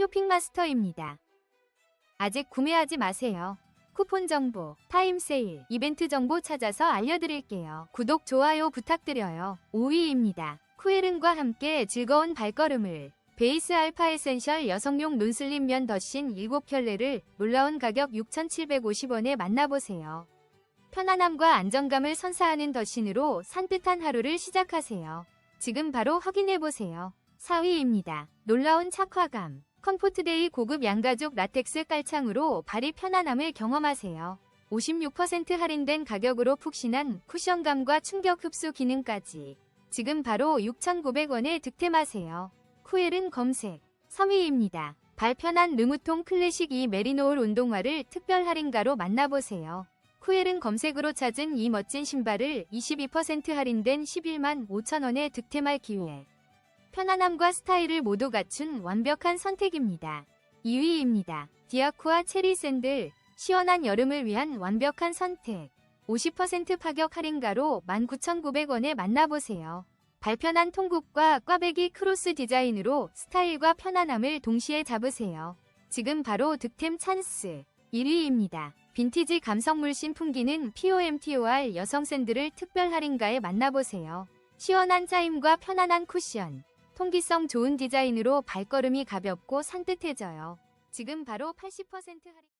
쇼핑마스터입니다. 아직 구매하지 마세요. 쿠폰 정보, 타임 세일, 이벤트 정보 찾아서 알려드릴게요. 구독, 좋아요 부탁드려요. 5위입니다. 쿠에른과 함께 즐거운 발걸음을 베이스 알파 에센셜 여성용 논슬림 면 더신 7켤레를 놀라운 가격 6,750원에 만나보세요. 편안함과 안정감을 선사하는 더신으로 산뜻한 하루를 시작하세요. 지금 바로 확인해보세요. 4위입니다. 놀라운 착화감. 컴포트데이 고급 양가죽 라텍스 깔창으로 발이 편안함을 경험하세요. 56% 할인된 가격으로 푹신한 쿠션감과 충격 흡수 기능까지. 지금 바로 6,900원에 득템하세요. 쿠엘은 검색. 3위입니다. 발편한 르무통 클래식 이 메리노울 운동화를 특별 할인가로 만나보세요. 쿠엘은 검색으로 찾은 이 멋진 신발을 22% 할인된 11만 5천원에 득템할 기회. 편안함과 스타일을 모두 갖춘 완벽한 선택입니다. 2위입니다. 디아쿠아 체리 샌들 시원한 여름을 위한 완벽한 선택. 50% 파격 할인가로 19,900원에 만나보세요. 발편한 통굽과 꽈배기 크로스 디자인으로 스타일과 편안함을 동시에 잡으세요. 지금 바로 득템 찬스. 1위입니다. 빈티지 감성 물씬 풍기는 POMTOR 여성 샌들을 특별 할인가에 만나보세요. 시원한 짜임과 편안한 쿠션. 통기성 좋은 디자인으로 발걸음이 가볍고 산뜻해져요. 지금 바로 80% 할인